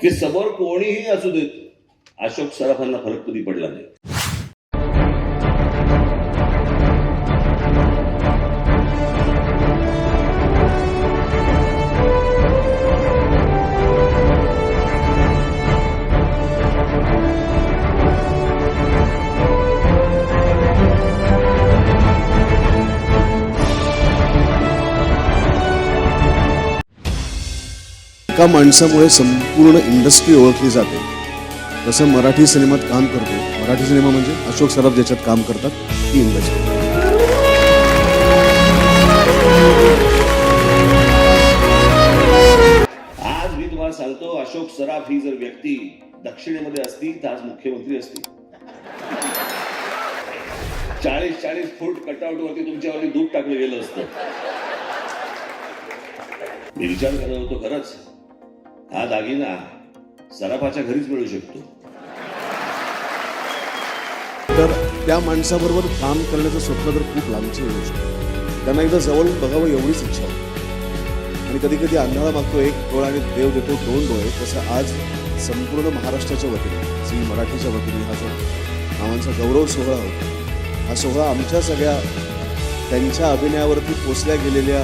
की समोर कोणीही असू देत अशोक सराफांना फरक कधी पडला नाही. एका माणसामुळे संपूर्ण इंडस्ट्री ओळखली जाते. तसं मराठी सिनेमात काम करतो. मराठी सिनेमा म्हणजे अशोक सराफ ज्याच्यात काम करतात ती इंडस्ट्री आज मी तुम्हाला सांगतो अशोक सराफ ही जर व्यक्ती दक्षिणेमध्ये असती तर आज मुख्यमंत्री असती चाळीस चाळीस फूट कटआउट वरती तुमच्यावरती दूध टाकलं गेलं असतं. मी विचार करत होतो खरंच हा दागिना सराफाच्या घरीच मिळू शकतो. तर त्या माणसाबरोबर काम करण्याचं स्वप्न तर खूप लांबची गोष्ट शकतं. त्यांना एकदा जवळून बघावं एवढीच इच्छा होती. आणि कधी कधी आंधळा मागतो एक डोळा आणि देव देतो दोन डोळे तसं आज संपूर्ण महाराष्ट्राच्या वतीने झी मराठीच्या वतीने हा जो नावांचा गौरव सोहळा होता हा सोहळा आमच्या सगळ्या त्यांच्या अभिनयावरती पोचल्या गेलेल्या